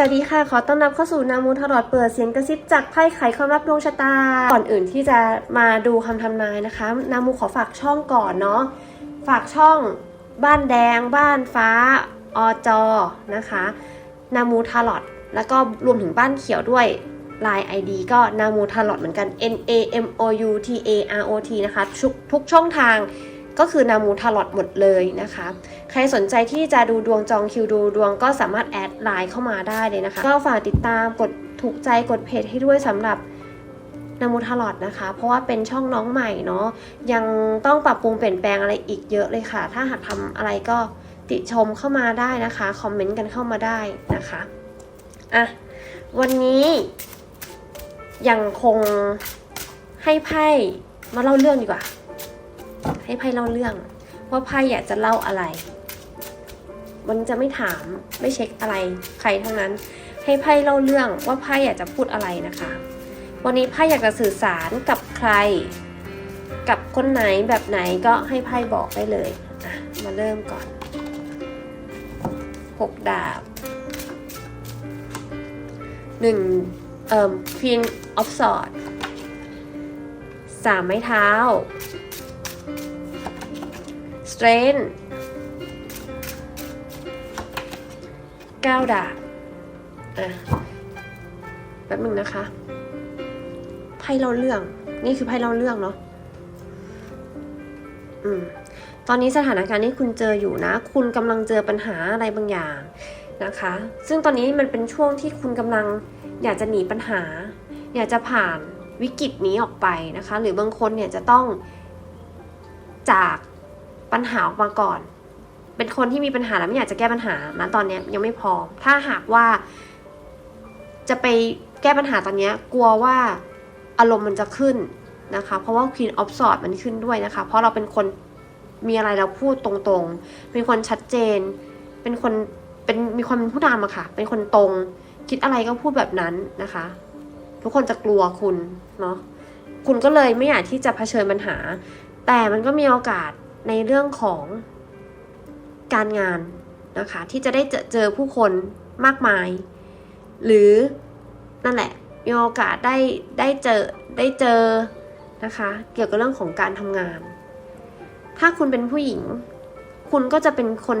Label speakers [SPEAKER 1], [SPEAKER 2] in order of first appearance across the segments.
[SPEAKER 1] สวัสดีค่ะ ขอต้อนรับเข้าสู่นามูทารอดเปิดเสียงกระซิบจากไพ่ไขความลับดวงชะตา ก่อนอื่นที่จะมาดูคำทำนายนะคะ นามูขอฝากช่องก่อนเนาะ ฝากช่องบ้านแดง บ้านฟ้า อจอนะคะ นามูทารอดแล้วก็รวมถึงบ้านเขียวด้วย Line ID ก็นามูทารอดเหมือนกัน N A M O U T A R O T นะคะทุกทุกช่องทาง ก็คือนามูทารอดหมดเลยนะคะ ใครสนใจที่จะดูดวงจองคิวดูดวงก็สามารถแอดไลน์เข้ามาได้เลยนะคะ ก็ฝากติดตามกดถูกใจกดเพจให้ด้วยสำหรับนามูทารอดนะคะ เพราะว่าเป็นช่องน้องใหม่เนาะยังต้องปรับปรุงเปลี่ยนแปลงอะไรอีกเยอะเลยค่ะ ถ้าหากทำอะไรก็ติชมเข้ามาได้นะคะคอมเมนต์กันเข้ามาได้นะคะอะวันนี้ยังคงให้ไพ่มาเล่าเรื่องดีกว่า ให้ไพ่เล่าเรื่อง ว่าไพ่อยากจะเล่าอะไร มันจะไม่ถามไม่เช็คอะไรใครทั้งนั้น ให้ไพ่เล่าเรื่องว่าไพ่อยากจะพูดอะไรนะคะ วันนี้ไพ่อยากจะสื่อสารกับใคร กับคนไหนแบบไหนก็ให้ไพ่บอกได้เลยอะมาเริ่มก่อนหกดาบหนึ่งเอ่อ Queen of Swords สามไม้เท้า strength ก้าดาบอะแป๊บนึงนะคะไพ่เล่าเรื่อง นี่คือไพ่เล่าเรื่องเนาะอืมตอนนี้สถานการณ์ที่คุณเจออยู่นะ คุณกำลังเจอปัญหาอะไรบางอย่างนะคะ ซึ่งตอนนี้มันเป็นช่วงที่คุณกำลังอยากจะหนีปัญหา อยากจะผ่านวิกฤตนี้ออกไปนะคะ หรือบางคนเนี่ยจะต้องจาก ปัญหาออกมาก่อน เป็นคนที่มีปัญหาแล้วไม่อยากจะแก้ปัญหานะตอนนี้ยังไม่พอถ้าหากว่า จะไปแก้ปัญหาตอนนี้กลัวว่าอารมณ์มันจะขึ้นนะคะ เพราะว่า Queen of Swords มันขึ้นด้วยนะคะ เพราะเราเป็นคนมีอะไรเราพูดตรงๆ เป็นคนชัดเจน เป็นคนเป็นมีความเป็นผู้นำอะค่ะ เป็นคนตรง คิดอะไรก็พูดแบบนั้นนะคะ ทุกคนจะกลัวคุณเนาะ คุณก็เลยไม่อยากที่จะเผชิญปัญหา แต่มันก็มีโอกาส ในเรื่องของการงานนะคะที่จะได้เจอเจอผู้คนมากมาย หรือนั่นแหละมีโอกาสได้ได้เจอได้เจอนะคะเกี่ยวกับเรื่องของการทำงาน ถ้าคุณเป็นผู้หญิง คุณก็จะเป็นคน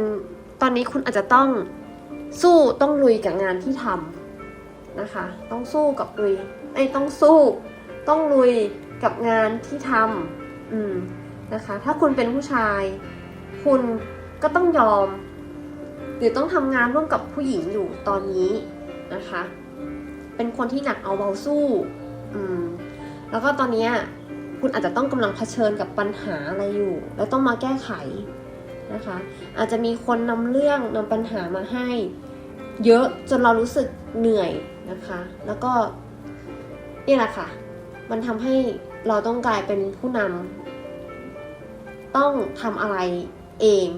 [SPEAKER 1] ตอนนี้คุณอาจจะต้องสู้ต้องลุยกับงานที่ทำนะคะ ต้องสู้กับลุยไอ้ต้องสู้ ต้องลุยกับงานที่ทำอืม นะคะ ถ้าคุณเป็นผู้ชาย คุณก็ต้องยอม หรือต้องทำงานร่วมกับผู้หญิงอยู่ตอนนี้นะคะ เป็นคนที่หนักเอาเบาสู้อืมแล้วก็ตอนนี้คุณอาจจะต้องกำลังเผชิญกับปัญหาอะไรอยู่ แล้วต้องมาแก้ไขนะคะ อาจจะมีคนนำเรื่องนำปัญหามาให้ เยอะจนเรารู้สึกเหนื่อยนะคะ แล้วก็นี่แหละค่ะ มันทำให้เราต้องกลายเป็นผู้นำ ต้องทำอะไรเอง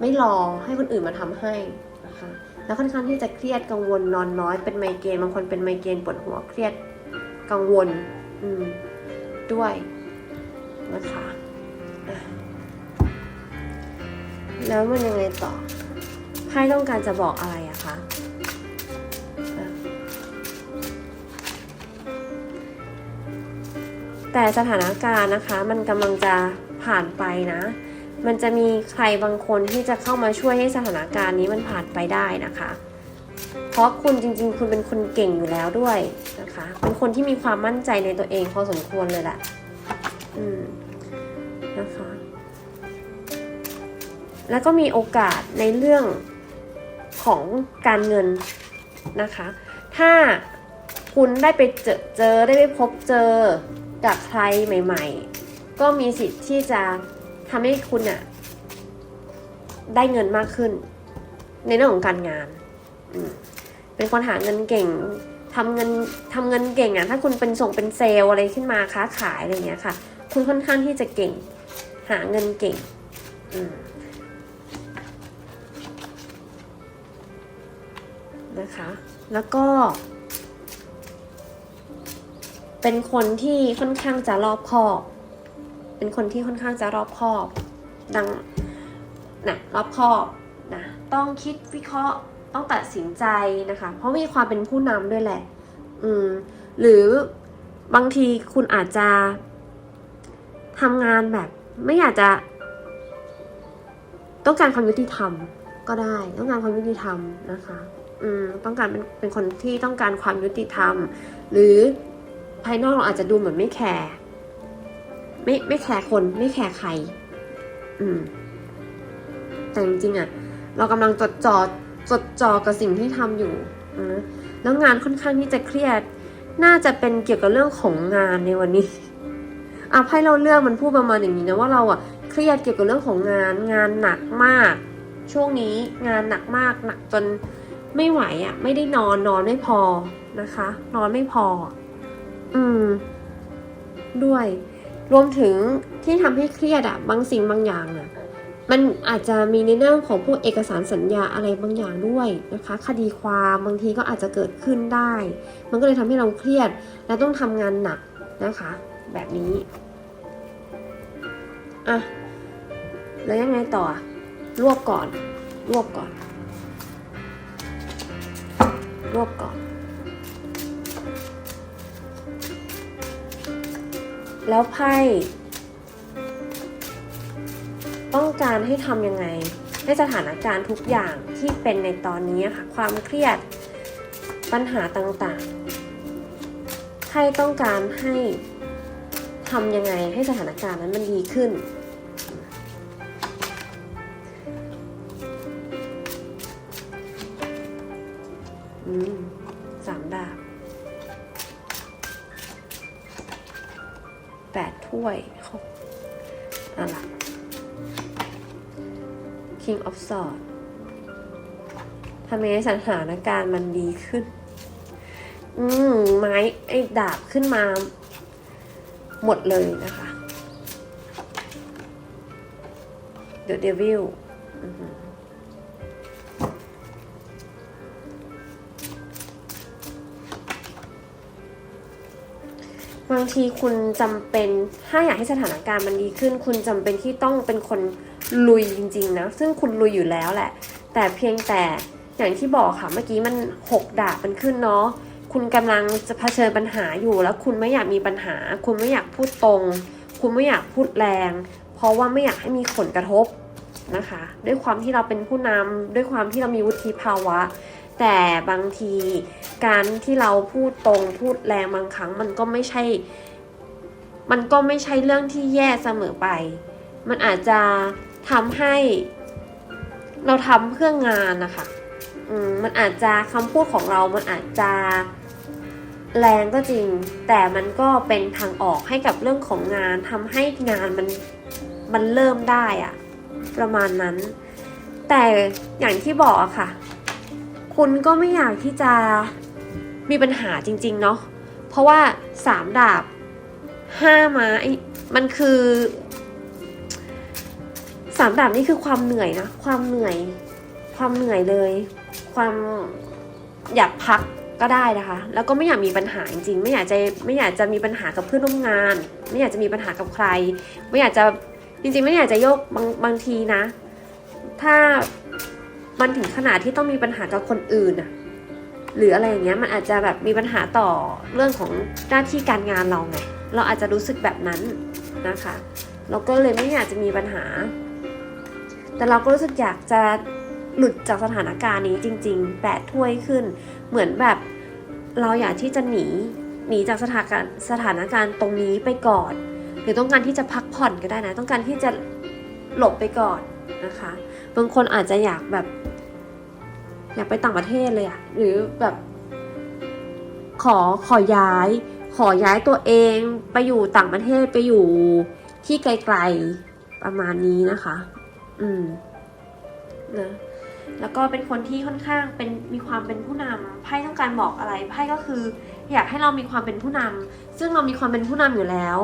[SPEAKER 1] ไม่รอให้คนอื่นมาทำให้นะคะแล้วค่อนข้างที่จะเครียดกังวลนอนน้อยเป็นไมเกรนบางคนเป็นไมเกรนปวดหัวเครียดกังวลอืมด้วยนะคะแล้วมันยังไงต่อไพ่ต้องการจะบอกอะไรอะคะแต่สถานการณ์นะคะมันกำลังจะ ผ่านไปนะ มันจะมีใครบางคนที่จะเข้ามาช่วยให้สถานการณ์นี้มันผ่านไปได้นะคะ เพราะคุณจริง ๆ คุณเป็นคนเก่งอยู่แล้วด้วยนะคะ เป็นคนที่มีความมั่นใจในตัวเองพอสมควรเลยแหละ อืม นะคะ แล้วก็มีโอกาสในเรื่องของการเงินนะคะ ถ้าคุณได้ไปเจอเจอได้ไปพบเจอกับใครใหม่ ๆ ก็มีสิทธิ์ที่จะทำให้คุณอะได้เงินมากขึ้น ในเรื่องของการงานอืมเป็นคนหาเงินเก่งทำเงินทำเงินเก่งอะถ้าคุณเป็นส่งเป็นเซลล์อะไรขึ้นมาค้าขายอะไรอย่างเงี้ยค่ะ คุณค่อนข้างที่จะเก่ง หาเงินเก่งอืมนะคะ แล้วก็ เป็นคนที่ค่อนข้างจะรอบคอบ เป็นคนที่ค่อนข้างจะรอบคอบ ดังนะรอบคอบนะต้องคิดวิเคราะห์ต้องตัดสินใจนะคะ เพราะมีความเป็นผู้นำด้วยแหละ อืม หรือบางทีคุณอาจจะทำงานแบบ ไม่อยากจะ ต้องการความยุติธรรมก็ได้ ต้องการความยุติธรรมนะคะ อืม ต้องการเป็นเป็นคนที่ต้องการความยุติธรรม หรือภายนอกเราอาจจะดูเหมือนไม่แคร์ ไม่ไม่แคร์คนไม่แคร์ใคร อืม แต่จริงๆอะเรากำลังจดจ่อจดจ่อกับสิ่งที่ทำอยู่นะแล้วงานค่อนข้างที่จะเครียด น่าจะเป็นเกี่ยวกับเรื่องของงานในวันนี้อะให้เราเลือกมันพูดประมาณอย่างนี้นะว่าเราอะเครียดเกี่ยวกับเรื่องของงาน งานหนักมาก ช่วงนี้งานหนักมากหนักจนไม่ไหวอะไม่ได้นอนนอนไม่พอนะคะ นอนไม่พอ อืม ด้วย รวมถึงที่ทำให้เครียดอะบางสิ่งบางอย่างอะมันอาจจะมีในเรื่องของพวกเอกสารสัญญาอะไรบางอย่างด้วยนะคะ คดีความบางทีก็อาจจะเกิดขึ้นได้ มันก็เลยทำให้เราเครียด และต้องทำงานหนักนะคะ แบบนี้อะแล้วยังไงต่อรวบก่อน รวบก่อน รวบก่อน แล้วไพ่ต้องการให้ทำยังไงให้สถานการณ์ทุกอย่างที่เป็นในตอนนี้ค่ะ ความเครียดปัญหาต่างๆไพ่ต้องการให้ทำยังไงให้สถานการณ์นั้นมันดีขึ้น วยเขาอะไร King of Swords ทำให้สถานการณ์มันดีขึ้น อืมไม้ไอ้ดาบขึ้นมา หมดเลยนะคะ The Devil อือ บางทีคุณจำเป็นถ้าอยากให้สถานการณ์มันดีขึ้น คุณจำเป็นที่ต้องเป็นคนลุยจริงๆนะซึ่งคุณลุยอยู่แล้วแหละ แต่เพียงแต่อย่างที่บอกค่ะเมื่อกี้มันหกดาบมันขึ้นเนาะคุณกำลังจะเผชิญปัญหาอยู่ แล้วคุณไม่อยากมีปัญหา คุณไม่อยากพูดตรง คุณไม่อยากพูดแรง เพราะว่าไม่อยากให้มีผลกระทบนะคะ ด้วยความที่เราเป็นผู้นำด้วยความที่เรามีวุฒิภาวะ แต่บางทีการที่เราพูดตรงพูดแรงบางครั้งมันก็ไม่ใช่ มันก็ไม่ใช่เรื่องที่แย่เสมอไป มันอาจจะทำให้ เราทำเพื่องานนะคะอืมมันอาจจะคำพูดของเรา มันอาจจะแรงก็จริง แต่มันก็เป็นทางออกให้กับเรื่องของงานทำให้งานมันมันเริ่มได้อะประมาณนั้น แต่อย่างที่บอกอะค่ะ คุณก็ไม่อยากที่จะมีปัญหาจริง ๆ เนาะ เพราะว่าสามดาบห้าไม้มันคือสามดาบนี่คือความเหนื่อยนะ ความเหนื่อย ความเหนื่อยเลย ความอยากพักก็ได้นะคะ แล้วก็ไม่อยากมีปัญหาจริงๆ ไม่อยากจะไม่อยากจะมีปัญหากับเพื่อนร่วมงาน ไม่อยากจะมีปัญหากับใคร ไม่อยากจะจริงๆ ไม่อยากจะโยกบางบางทีนะ ถ้า มันถึงขนาดที่ต้องมีปัญหากับคนอื่นอะหรืออะไรอย่างเงี้ยมันอาจจะแบบมีปัญหาต่อเรื่องของหน้าที่การงานเราไงเราอาจจะรู้สึกแบบนั้นนะคะเราก็เลยไม่อยากจะมีปัญหา แต่เราก็รู้สึกอยากจะหลุดจากสถานการณ์นี้จริงๆแปดถ้วยขึ้น เหมือนแบบเราอยากที่จะหนีหนีจากสถานการณ์สถานการณ์ตรงนี้ไปก่อน หรือต้องการที่จะพักผ่อนก็ได้นะ ต้องการที่จะหลบไปก่อนนะคะ บางคนอาจจะอยากแบบ อยากไปต่างประเทศเลยอะหรือแบบ ขอขอย้าย ขอย้ายตัวเองไปอยู่ต่างประเทศไปอยู่ที่ไกลๆประมาณนี้นะคะ อืมนะแล้วก็เป็นคนที่ค่อนข้างเป็นมีความเป็นผู้นำไพ่ต้องการบอกอะไรไพ่ก็คือ อยากให้เรามีความเป็นผู้นำซึ่งเรามีความเป็นผู้นำอยู่แล้ว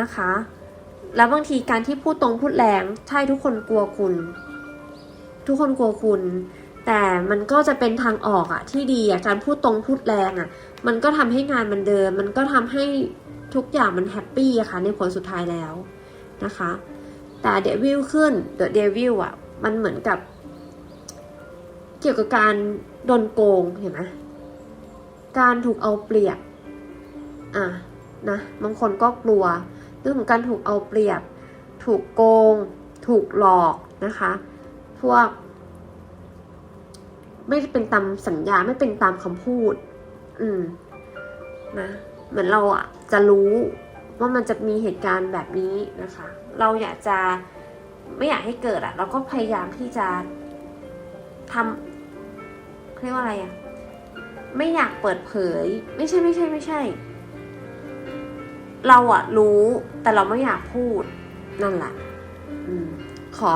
[SPEAKER 1] นะคะ แล้วบางทีการที่พูดตรงพูดแรงใช่ทุกคนกลัวคุณ ทุกคนกลัวคุณ แต่มันก็จะเป็นทางออกอะที่ดีอะการพูดตรงพูดแรงอะมันก็ทำให้งานมันเดิน มันก็ทำให้ทุกอย่างมันแฮปปี้อะค่ะในผลสุดท้ายแล้วนะคะ แต่เดวิลขึ้นเดอะเดวิลอะมันเหมือนกับ เกี่ยวกับการโดนโกงเห็นไหมการถูกเอาเปรียบอะนะบางคนก็กลัวเรื่องของการถูกเอาเปรียบ ถูกโกง ถูกหลอกนะคะ พวก ไม่เป็นตามสัญญาไม่เป็นตามคำพูด อืม นะเหมือนเราอะ จะรู้ว่ามันจะมีเหตุการณ์แบบนี้นะคะ เราอยากจะไม่อยากให้เกิดอะ เราก็พยายามที่จะทำเขาเรียกว่าอะไรอะ ไม่อยากเปิดเผย ไม่ใช่ไม่ใช่ไม่ใช่ เราอะรู้แต่เราไม่อยากพูดนั่นแหละอืมขอ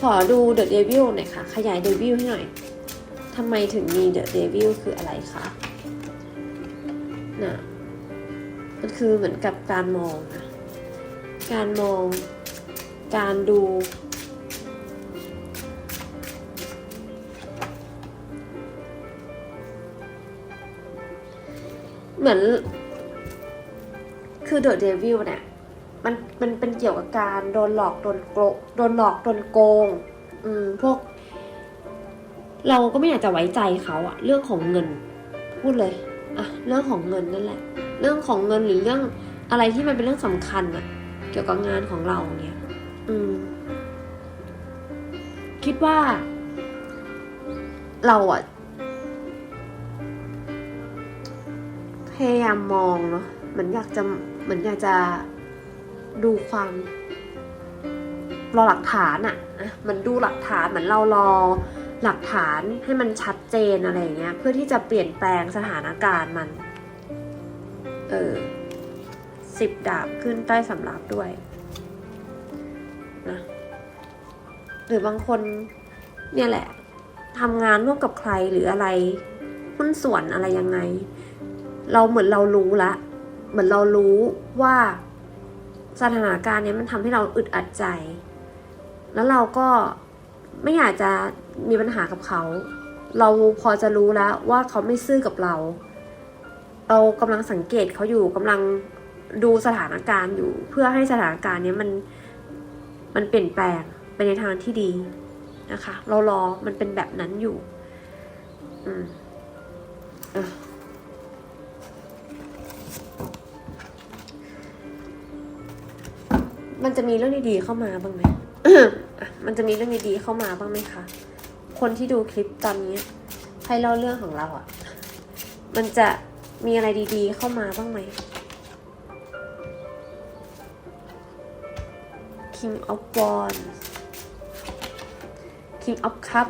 [SPEAKER 1] ขอดู The Devil หน่อยค่ะ ขยาย Devil ให้หน่อยทำไมถึงมี The Devil คืออะไรคะน่ะมันคือเหมือนกับการมองนะการมอง การดู เหมือนคือ The Devil เนี่ย มันมันเป็นเกี่ยวกับการโดนหลอกโดนโกงโดนหลอกโดนโกง อืมพวก เราก็ไม่อยากจะไว้ใจเขาอะเรื่องของเงิน พูดเลยอะเรื่องของเงินนั่นแหละ เรื่องของเงินหรือเรื่องอะไรที่มันเป็นเรื่องสำคัญอะเกี่ยวกับงานของเราเนี่ย อืม คิดว่า เราอะพยายามมองเนาะเหมือนอยากจะเหมือนอยากจะ ดูความรอหลักฐานอะอะมันดูหลักฐานเหมือนเรารอหลักฐานให้มันชัดเจนอะไรเงี้ย เพื่อที่จะเปลี่ยนแปลงสถานการณ์มัน เออสิบดาบขึ้นใต้สำรับด้วยนะหรือบางคนเนี่ยแหละทำงานร่วมกับใครหรืออะไรหุ้นส่วนอะไรยังไง เราเหมือนเรารู้ละ เหมือนเรารู้ว่า สถานการณ์เนี้ยมันทำให้เราอึดอัดใจ แล้วเราก็ไม่อยากจะมีปัญหากับเขา เราพอจะรู้แล้วว่าเขาไม่ซื่อกับเรา เรากำลังสังเกตเขาอยู่กำลังดูสถานการณ์อยู่ เพื่อให้สถานการณ์เนี้ยมันมันเปลี่ยนแปลงไปในทางที่ดีนะคะ เรารอมันเป็นแบบนั้นอยู่ อืมอะ มันจะมีเรื่องดีๆเข้ามาบ้างไหมมันจะมีเรื่องดีๆเข้ามาบ้างไหมคะ คนที่ดูคลิปตอนนี้ให้เล่าเรื่องของเราอะ่ะ มันจะมีอะไรดีๆเข้ามาบ้างไหม King of Wands King of Cup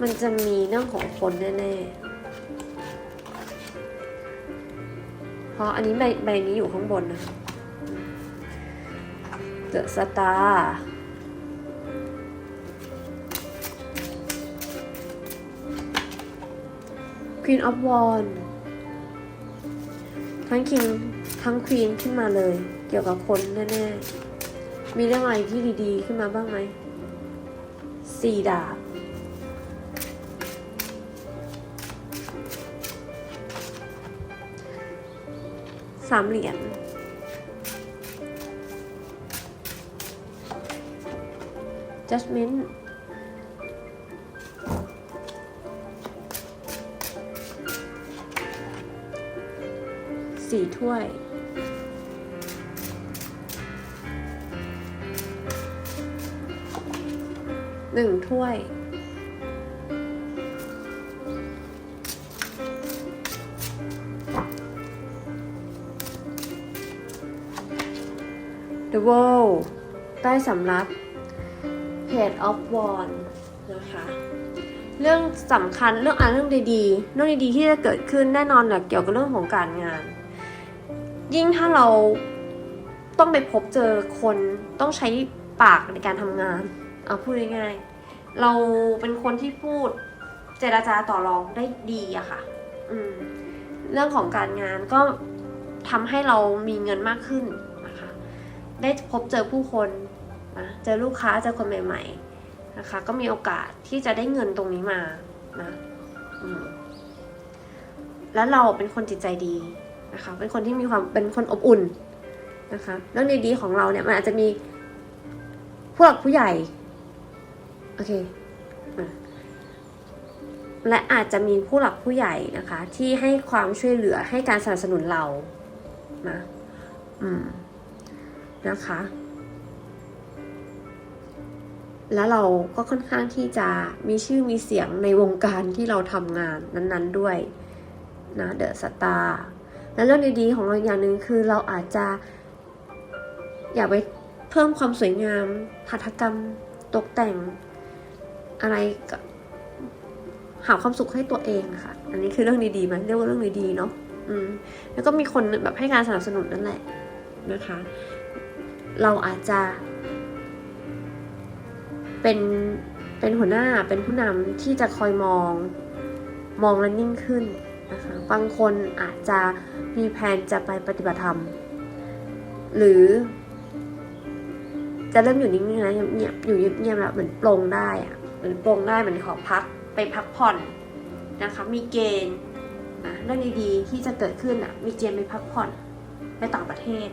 [SPEAKER 1] มันจะมีเรื่องของคนแน่ ๆ เพราะอันนี้ใบใบนี้อยู่ข้างบนนะคะ The Star Queen of Wands ทั้ง King ทั้ง Queen ขึ้นมาเลย เกี่ยวกับคนแน่ ๆ มีเรื่องอะไรที่ดี ๆ ขึ้นมาบ้างไหมสี่ดาบ สามเหรียญ judgment สี่ถ้วยหนึ่งถ้วย w o r l ใต้สำรับ Head of w a n นะคะ เรื่องสำคัญเรื่องอ่านเรื่องดีๆ เรื่องดีๆที่จะเกิดขึ้นแน่นอนแหละเกี่ยวกับเรื่องของการงาน ยิ่งถ้าเราต้องไปพบเจอคนต้องใช้ปากในการทำงานเอาพูดง่ายๆเราเป็นคนที่พูดเจราจาต่อรองได้ดีอะค่ะ อืม เรื่องของการงานก็ทำให้เรามีเงินมากขึ้น ได้พบเจอผู้คนนะเจอลูกค้าเจอคนใหม่ๆนะคะก็มีโอกาสที่จะได้เงินตรงนี้มานะแล้วเราเป็นคนจิตใจดีนะคะเป็นคนที่มีความเป็นคนอบอุ่นนะคะเรื่องดีๆของเราเนี่ยมันอาจจะมีผู้หลักผู้ใหญ่โอเคและอาจจะมีผู้หลักผู้ใหญ่นะคะ ที่ให้ความช่วยเหลือให้การสนับสนุนเรานะอืม นะคะ แล้วเราก็ค่อนข้างที่จะมีชื่อมีเสียงในวงการที่เราทำงานนั้นๆด้วยนะเดอะสตาร์และเรื่องดีๆของเราอย่างหนึ่งคือเราอาจจะ อยากไปเพิ่มความสวยงามหัตถกรรมตกแต่งอะไรกับหาความสุขให้ตัวเองค่ะ อันนี้คือเรื่องดีๆไหมันเรียกว่าเรื่องดีๆเนาะ อืม แล้วก็มีคนแบบให้การสนับสนุนนั่นแหละนะคะ เราอาจจะเป็นเป็นหัวหน้าเป็นผู้นำที่จะคอยมองมองและนิ่งขึ้นนะคะบางคนอาจจะมีแผนจะไปปฏิบัติธรรม หรือ จะเริ่มอยู่นิ่งๆแล้วเงียบอยู่เงียบๆแล้วเหมือนปลงได้อะเหมือนปลงได้เหมือนขอพักไปพักผ่อนนะคะ มีเกณฑ์นะเรื่องดีๆที่จะเกิดขึ้นอะ มีเกณฑ์ไปพักผ่อนไปต่างประเทศ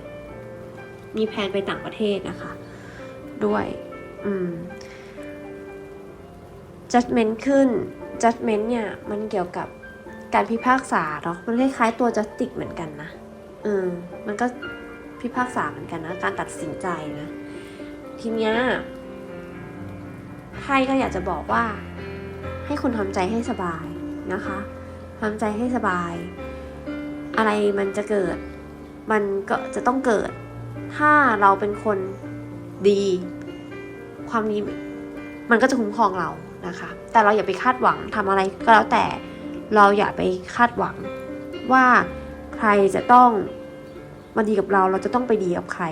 [SPEAKER 1] มีแผนไปต่างประเทศนะคะ ด้วยอืม judgment ขึ้น judgment เนี่ย มันเกี่ยวกับการพิพากษาเนาะมันคล้ายๆตัว justice เหมือนกันนะเออมันก็พิพากษาเหมือนกันนะ การตัดสินใจนะ ทีเนี้ยไพ่ก็อยากจะบอกว่า ให้คุณทำใจให้สบายนะคะทำใจให้สบาย อะไรมันจะเกิด มันก็จะต้องเกิด ถ้าเราเป็นคนดี ความดีมันก็จะคุ้มครองเรานะคะ แต่เราอย่าไปคาดหวังทำอะไรก็แล้วแต่เราอย่าไปคาดหวังว่าใครจะต้องมาดีกับเราเราจะต้องไปดีกับใคร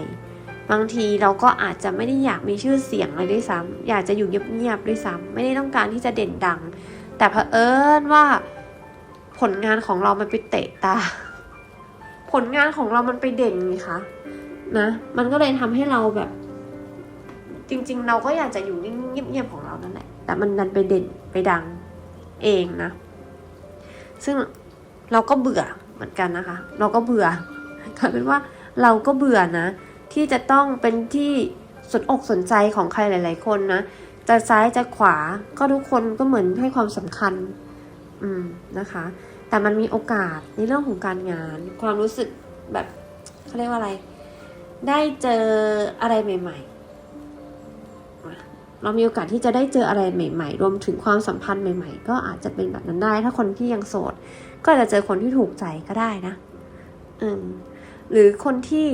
[SPEAKER 1] บางทีเราก็อาจจะไม่ได้อยากมีชื่อเสียงอะไรด้วยซ้ำอยากจะอยู่เงียบๆด้วยซ้ำไม่ได้ต้องการที่จะเด่นดัง แต่เผอิญว่าผลงานของเรามันไปเตะตา ผลงานของเรามันไปเด่นไงคะ นะ มันก็เลยทำให้เราแบบ จริง ๆ เราก็อยากจะอยู่นิ่งเงียบๆของเรานั่นแหละ แต่มันดันไปเด่นไปดังเองนะ ซึ่งเราก็เบื่อเหมือนกันนะคะ เราก็เบื่อกลายเป็นว่าเราก็เบื่อนะ ที่จะต้องเป็นที่สนอกสนใจของใครหลาย ๆ คนนะ จะซ้ายจะขวาก็ทุกคนก็เหมือนให้ความสำคัญ อืมนะคะ แต่มันมีโอกาสในเรื่องของการงาน ความรู้สึกแบบเขาเรียกว่าอะไร ได้เจออะไรใหม่ ๆ เรามีโอกาสที่จะได้เจออะไรใหม่ ๆ รวมถึงความสัมพันธ์ใหม่ ๆ ก็อาจจะเป็นแบบนั้นได้ ถ้าคนที่ยังโสด ก็อาจจะเจอคนที่ถูกใจก็ได้นะอืมหรือคนที่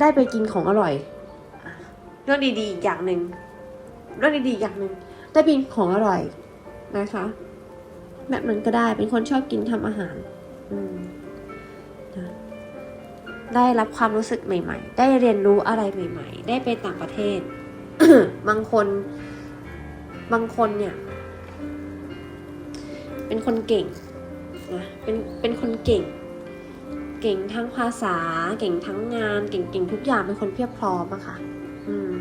[SPEAKER 1] ได้ไปกินของอร่อย เรื่องดีๆอีกอย่างหนึ่งเรื่องดีๆอีกอย่างหนึ่งได้ไปกินของอร่อยนะคะ แบบนั้นก็ได้เป็นคนชอบกินทำอาหาร ได้รับความรู้สึกใหม่ ๆ ได้เรียนรู้อะไรใหม่ ๆ ได้ไปต่างประเทศ บางคนบางคนเนี่ย เป็นคนเก่งนะเป็นเป็นคนเก่ง เก่งทั้งภาษา เก่งทั้งงาน เก่งเก่งทุกอย่างเป็นคนเพียบพร้อมอะค่ะ อืม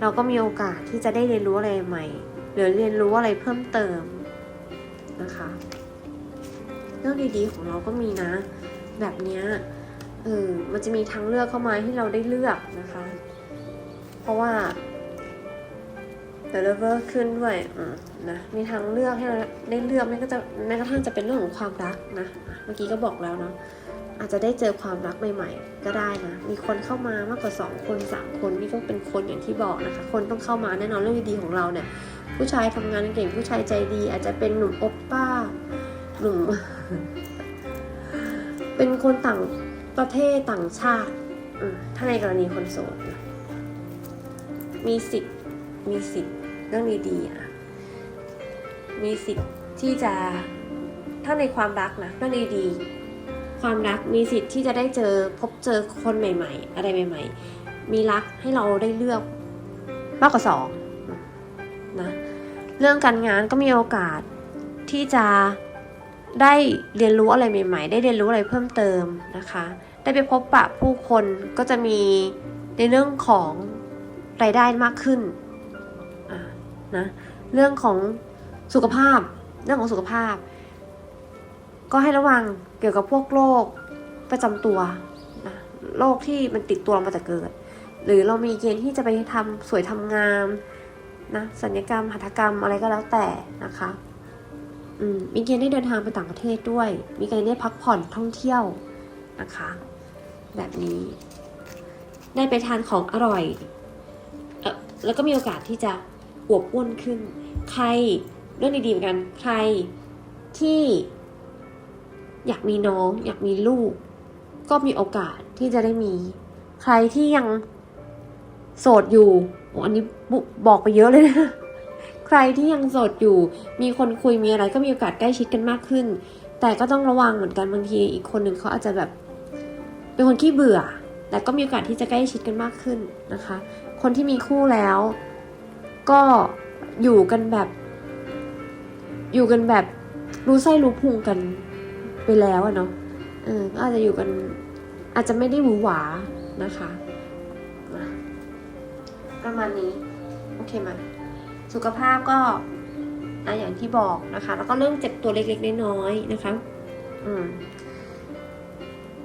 [SPEAKER 1] เราก็มีโอกาสที่จะได้เรียนรู้อะไรใหม่หรือเรียนรู้อะไรเพิ่มเติมนะคะ เรื่องดีๆของเราก็มีนะ แบบเนี้ย เออมันจะมีทางเลือกเข้ามาให้เราได้เลือกนะคะ เพราะว่า The Lover ขึ้นด้วยนะมีทางเลือกให้เราได้เลือกแม้ก็จะแม้กระทั่งจะเป็นเรื่องของความรักนะ เมื่อกี้ก็บอกแล้วเนาะอาจจะได้เจอความรักใหม่ๆ ก็ได้นะ มีคนเข้ามามากกว่า 2 คน 3 คนนี่ก็เป็นคนอย่างที่บอกนะคะ คนต้องเข้ามาแน่นอนเรื่องดีๆของเราเนี่ย ผู้ชายทำงานเก่งผู้ชายใจดี อาจจะเป็นหนุ่มอปป้าหนุ่มเป็นคนต่าง ประเทศต่างชาติถ้าในกรณีคนโสดนะมีสิทธิ์มีสิทธิ์เรื่องดีๆอะมีสิทธิ์ที่จะถ้าในความรักนะเรื่องดีๆความรักมีสิทธิ์ที่จะได้เจอพบเจอคนใหม่ ๆ อะไรใหม่ ๆ มีรักให้เราได้เลือกมากกว่าสองนะเรื่องการงานก็มีโอกาสที่จะได้เรียนรู้อะไรใหม่ ๆ ได้เรียนรู้อะไรเพิ่มเติมนะคะ ได้ไปพบปะผู้คนก็จะมีในเรื่องของรายได้มากขึ้นนะเรื่องของสุขภาพเรื่องของสุขภาพ ก็ให้ระวังเกี่ยวกับพวกโรคประจำตัวนะโรคที่มันติดตัวมาแต่เกิด หรือเรามีเกณฑ์ที่จะไปทำสวยทำงามนะสัญญกรรมหัตถกรรมอะไรก็แล้วแต่นะคะมีเกณฑ์ได้เดินทางไปต่างประเทศด้วย มีเกณฑ์ได้พักผ่อนท่องเที่ยวนะคะ แบบนี้ ได้ไปทานของอร่อยอแล้วก็มีโอกาสที่จะอวบอ้วนขึ้น ใครเรื่องดีๆเหมือนกัน ใครที่อยากมีน้อง อยากมีลูก ก็มีโอกาสที่จะได้มี ใครที่ยังโสดอยู่อ้อันนี้บอกไปเยอะเลยนะใครที่ยังโสดอยู่ มีคนคุยมีอะไรก็มีโอกาสใกล้ชิดกันมากขึ้น แต่ก็ต้องระวังเหมือนกันบางทีอีกคนหนึ่งเขาอาจจะแบบ เป็นคนขี้เบื่อ แต่ก็มีโอกาสที่จะใกล้ชิดกันมากขึ้นนะคะ คนที่มีคู่แล้ว ก็อยู่กันแบบ อยู่กันแบบรู้ไส้รู้พุงกันไปแล้วอะเนาะเออก็อาจจะอยู่กันอาจจะไม่ได้หวือหวานะคะ ประมาณนี้ โอเคไหมสุขภาพก็อะอย่างที่บอกนะคะ แล้วก็เรื่องเจ็บตัวเล็กๆน้อยๆนะคะ อืม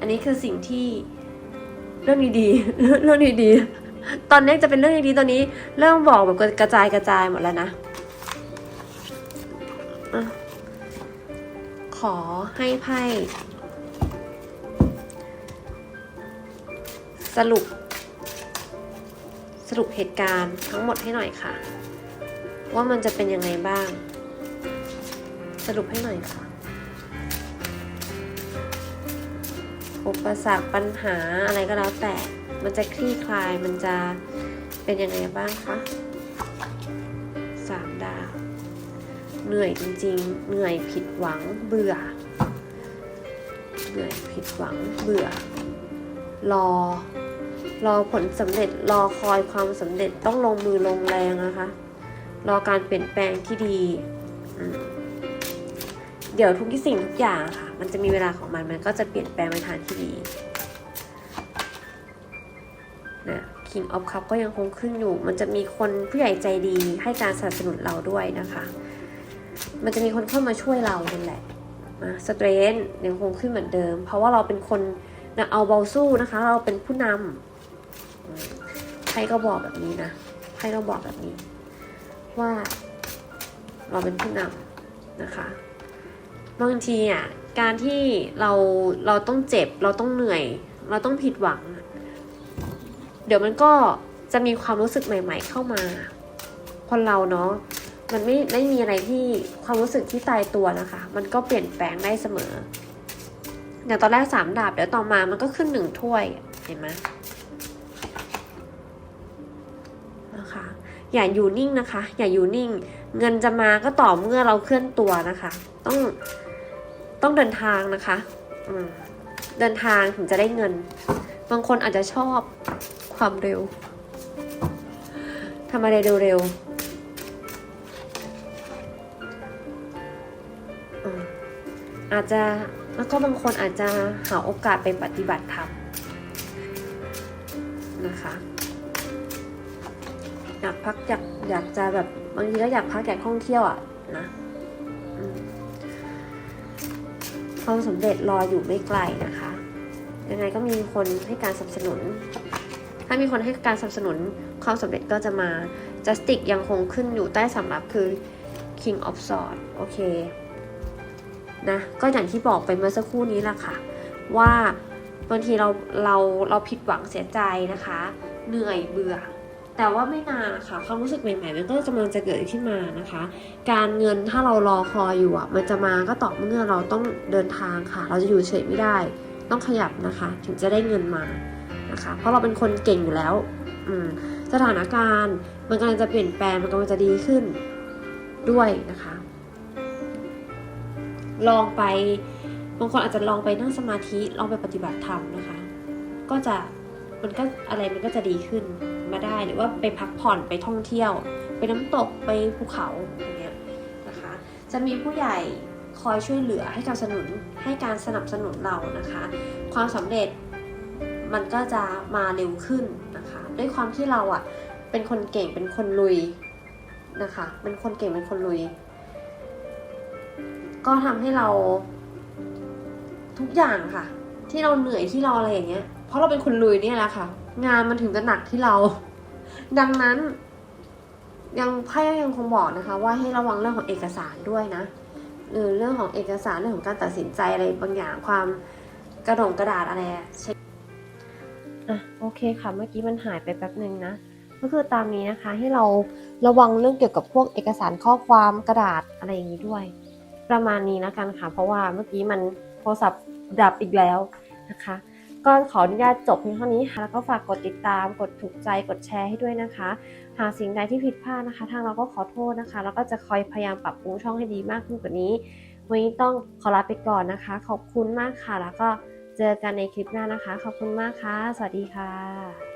[SPEAKER 1] อันนี้คือสิ่งที่เรื่องดีๆเรื่องดีๆตอนนี้จะเป็นเรื่องดีๆตอนนี้ เริ่มบอกแบบกระจายกระจายหมดแล้วนะอะขอให้ไพ่สรุป สรุปเหตุการณ์ทั้งหมดให้หน่อยค่ะ ว่ามันจะเป็นยังไงบ้าง สรุปให้หน่อยค่ะ อุปสรรคปัญหาอะไรก็แล้วแต่ มันจะคลี่คลาย มันจะเป็นยังไงบ้างคะสามดาว เหนื่อยจริง ๆ เหนื่อยผิดหวัง เบื่อ เหนื่อยผิดหวัง เบื่อ รอ รอผลสำเร็จ รอคอยความสำเร็จ ต้องลงมือลงแรงนะคะ รอการเปลี่ยนแปลงที่ดี เดี๋ยวทุกสิ่งทุกอย่างค่ะ มันจะมีเวลาของมัน มันก็จะเปลี่ยนแปลงไปทางที่ดีนะ King of Cup ก็ยังคงขึ้นอยู่ มันจะมีคนผู้ใหญ่ใจดีให้การสนับสนุนเราด้วยนะคะ มันจะมีคนเข้ามาช่วยเรานั่นแหละนะสเตรนยังคงขึ้นเหมือนเดิม เพราะว่าเราเป็นคนนะเอาเบาสู้นะคะ เราเป็นผู้นำอืมไพ่ก็บอกแบบนี้นะไพ่ก็บอกแบบนี้ ว่าเราเป็นผู้นำนะคะ บางทีอะการที่เราเราต้องเจ็บ เราต้องเหนื่อย เราต้องผิดหวัง เดี๋ยวมันก็จะมีความรู้สึกใหม่ ๆ เข้ามา คนเราเนาะมันไม่ไม่มีอะไรที่ความรู้สึกที่ตายตัวนะคะ มันก็เปลี่ยนแปลงได้เสมออย่างตอนแรกสามดาบเดี๋ยวต่อมามันก็ขึ้นหนึ่งถ้วยเห็นไหมนะคะอย่าอยู่นิ่งนะคะ อย่าอยู่นิ่ง เงินจะมาก็ต่อเมื่อเราเคลื่อนตัวนะคะ ต้อง ต้องเดินทางนะคะเดินทางถึงจะได้เงิน บางคนอาจจะชอบความเร็วทำอะไรเร็วๆอืมอาจจะแล้วก็บางคนอาจจะหาโอกาสไปปฏิบัติธรรมนะคะอยากพักอยากอยากจะแบบบางทีก็อยากพักอยากท่องเที่ยวอะนะ ความสำเร็จรออยู่ไม่ไกลนะคะ ยังไงก็มีคนให้การสนับสนุน ถ้ามีคนให้การสนับสนุนความสำเร็จก็จะมา justice ยังคงขึ้นอยู่ใต้สำรับคือ king of swords โอเคนะก็อย่างที่บอกไปเมื่อสักครู่นี้แหละค่ะ ว่าบางทีเราเราเราผิดหวังเสียใจนะคะ เหนื่อยเบื่อ แต่ว่าไม่นานค่ะความรู้สึกใหม่ๆมันก็กำลังจะเกิดขึ้นมานะคะ การเงินถ้าเรารอคอยอยู่อะมันจะมาก็ต่อเมื่อเราต้องเดินทางค่ะ เราจะอยู่เฉยไม่ได้ ต้องขยับนะคะ ถึงจะได้เงินมานะคะ เพราะเราเป็นคนเก่งอยู่แล้วอืสถานการณ์มันกำลังจะเปลี่ยนแปลงมันกำลังจะดีขึ้นด้วยนะคะ ลองไปบางคนอาจจะลองไปนั่งสมาธิลองไปปฏิบัติธรรมนะคะ ก็จะมันก็อะไรมันก็จะดีขึ้น มาได้ หรือว่าไปพักผ่อนไปท่องเที่ยว ไปน้ำตกไปภูเขาอย่างเงี้ยนะคะจะมีผู้ใหญ่คอยช่วยเหลือให้การสนับสนุนให้การสนับสนุนเรานะคะ ความสำเร็จมันก็จะมาเร็วขึ้นนะคะ ด้วยความที่เราอะเป็นคนเก่งเป็นคนลุยนะคะ เป็นคนเก่งเป็นคนลุย ก็ทำให้เราทุกอย่างค่ะ ที่เราเหนื่อยที่เราอะไรอย่างเงี้ย เพราะเราเป็นคนลุยเนี่ยแหละค่ะ งานมันถึงจะหนักที่เรา ดังนั้น ยังไพ่ยังคงบอกนะคะ ว่าให้ระวังเรื่องของเอกสารด้วยนะหรือเรื่องของเอกสารเรื่องของการตัดสินใจอะไรบางอย่างความกระดงกระดาษอะไรอะเช็คอะโอเคค่ะเมื่อกี้มันหายไปแป๊บหนึ่งนะก็คือตามนี้นะคะให้เราระวังเรื่องเกี่ยวกับพวกเอกสารข้อความกระดาษอะไรอย่างนี้ด้วย ประมาณนี้แล้วกันค่ะ เพราะว่าเมื่อกี้มันโทรศัพท์ดับอีกแล้วนะคะ ก็ขออนุญาตจบเพียงเท่านี้ค่ะแล้วก็ฝากกดติดตาม กดถูกใจ กดแชร์ให้ด้วยนะคะ หากสิ่งใดที่ผิดพลาดนะคะ ทางเราก็ขอโทษนะคะ แล้วก็จะคอยพยายามปรับปรุงช่องให้ดีมากขึ้นกว่านี้ วันนี้ต้องขอลาไปก่อนนะคะ ขอบคุณมากค่ะ แล้วก็เจอกันในคลิปหน้านะคะ ขอบคุณมากค่ะ สวัสดีค่ะ